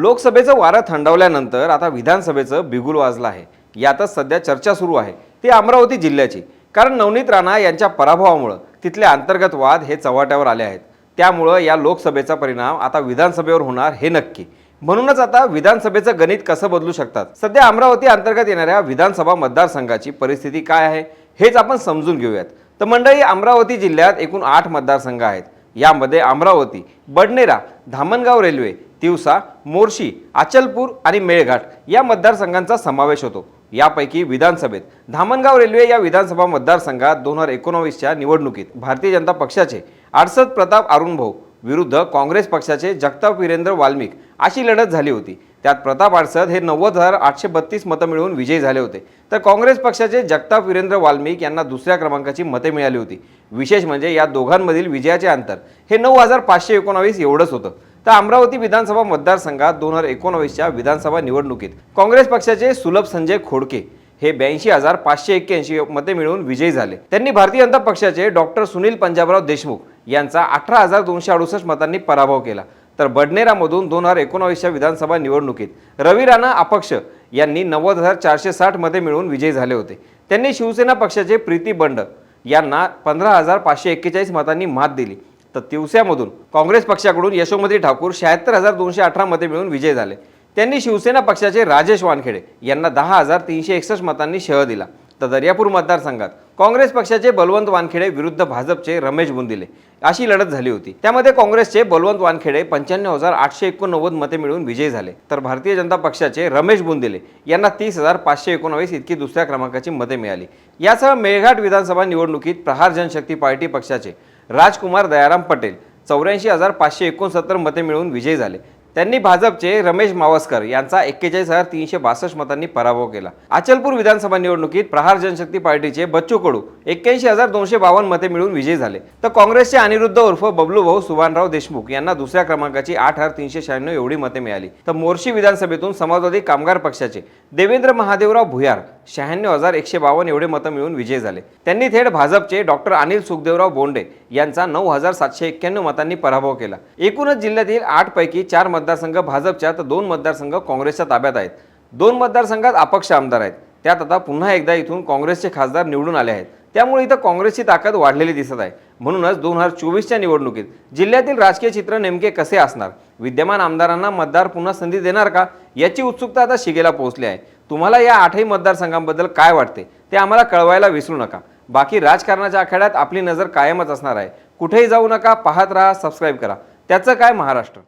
लोकसभेचं वारं थंडवल्यानंतर आता विधानसभेचं बिगुल वाजलं आहे. यातच सध्या चर्चा सुरू आहे. ती अमरावती जिल्ह्याची. कारण नवनीत राणा यांच्या पराभवामुळं तिथले अंतर्गत वाद हे चव्हाट्यावर आले आहेत. त्यामुळं या लोकसभेचा परिणाम आता विधानसभेवर होणार हे नक्की. म्हणूनच आता विधानसभेचं गणित कसं बदलू शकतात? सध्या अमरावती अंतर्गत येणाऱ्या विधानसभा मतदारसंघाची परिस्थिती काय आहे हेच आपण समजून घेऊयात. तर मंडळी अमरावती जिल्ह्यात एकूण आठ मतदारसंघ आहेत. यामध्ये अमरावती बडनेरा धामणगाव रेल्वे तिवसा मोर्शी अचलपूर आणि मेळघाट या मतदारसंघांचा समावेश होतो. यापैकी विधानसभेत धामणगाव रेल्वे या विधानसभा मतदारसंघात दोन हजार एकोणावीसच्या निवडणुकीत भारतीय जनता पक्षाचे आडसद प्रताप अरुणभाऊ विरुद्ध काँग्रेस पक्षाचे जगताप वीरेंद्र वाल्मिक अशी लढत झाली होती. त्यात प्रताप आडसद हे नव्वद हजार आठशे बत्तीस मतं मिळवून विजयी झाले होते. तर काँग्रेस पक्षाचे जगताप वीरेंद्र वाल्मिक यांना दुसऱ्या क्रमांकाची मते मिळाली होती. विशेष म्हणजे या दोघांमधील विजयाचे अंतर. हे नऊ हजार पाचशे एकोणावीस एवढंच होतं. तर अमरावती विधानसभा मतदारसंघात दोन हजार एकोणावीसच्या विधानसभा निवडणुकीत काँग्रेस पक्षाचे सुलभ संजय खोडके हे ब्याऐंशी हजार पाचशे एक्क्याऐंशी मते मिळवून विजयी झाले. त्यांनी भारतीय जनता पक्षाचे डॉक्टर सुनील पंजाबराव देशमुख यांचा अठरा हजार दोनशे अडुसष्ट मतांनी पराभव केला. तर बडनेरामधून दोन हजार एकोणावीसच्या विधानसभा निवडणुकीत रवी राणा अपक्ष यांनी नव्वद हजार चारशे साठ मते मिळवून विजयी झाले होते. त्यांनी शिवसेना पक्षाचे प्रीती बंड यांना पंधरा हजार पाचशे एक्केचाळीस मतांनी मात दिली. तर तिवस्यामधून काँग्रेस पक्षाकडून यशोमती ठाकूर शहात्तर हजार दोनशे अठरा मते मिळून विजय झाले. त्यांनी शिवसेना पक्षाचे राजेश वानखेडे यांना दहा हजार तीनशे एकसष्ट मतांनी शह दिला. तर दर्यापूर मतदारसंघात काँग्रेस पक्षाचे बलवंत वानखेडे विरुद्ध भाजपचे रमेश बुंदिले. अशी लढत झाली होती. त्यामध्ये काँग्रेसचे बलवंत वानखेडे पंच्याण्णव हजार आठशे एकोणनव्वद मते मिळवून विजयी झाले. तर भारतीय जनता पक्षाचे रमेश बुंदिले यांना तीस हजार पाचशे एकोणावीस इतकी दुसऱ्या क्रमांकाची मते मिळाली. यासह मेळघाट विधानसभा निवडणुकीत प्रहार जनशक्ती पार्टी पक्षाचे राजकुमार दयाराम पटेल चौऱ्याऐंशी हजार पाचशे एकोणसत्तर मते मिळवून विजयी झाले. त्यांनी भाजपचे रमेश मावस्कर यांचा एक्केचाळीस हजार तीनशे बासष्ट मतांनी पराभव केला. अचलपूर विधानसभा निवडणुकीत प्रहार जनशक्ती पार्टीचे बच्चू कडू एक्क्याऐंशी हजार दोनशे बावन्न मते मिळून विजयी झाले. तर काँग्रेसचे अनिरुद्ध उर्फ बबलू भाऊ सुभानराव देशमुख यांना दुसऱ्या क्रमांकाची आठ हजार तीनशे शहाण्णव एवढी मते मिळाली. तर मोर्शी विधानसभेतून समाजवादी कामगार पक्षाचे देवेंद्र महादेवराव भुयार शहाण्णव हजार एकशे बावन्न एवढे मतं मिळून विजयी झाले. त्यांनी थेट भाजपचे डॉक्टर अनिल सुखदेवराव बोंडे यांचा नऊ हजार सातशे एक्क्याण्णव मतांनी पराभव केला. एकूणच जिल्ह्यातील आठ पैकी चार मतदारसंघ भाजपच्या तर दोन मतदारसंघ काँग्रेसच्या ताब्यात आहेत. दोन मतदारसंघात अपक्ष आमदार आहेत. त्यात आता पुन्हा एकदा इथून काँग्रेसचे खासदार निवडून आले आहेत. त्यामुळे इथं काँग्रेसची ताकद वाढलेली दिसत आहे. म्हणूनच दोन हजार चोवीसच्या निवडणुकीत जिल्ह्यातील राजकीय चित्र नेमके कसे असणार? विद्यमान आमदारांना मतदार पुन्हा संधी देणार का? याची उत्सुकता आता शिगेला पोहोचली आहे. तुम्हाला या आठही मतदारसंघांबद्दल काय वाटते? ते आम्हाला कळवायला विसरू नका. बाकी राजकारणाच्या आखाड्यात आपली नजर कायमच असणार आहे. कुठेही जाऊ नका पाहत राहा सबस्क्राईब करा. त्याचं काय महाराष्ट्र?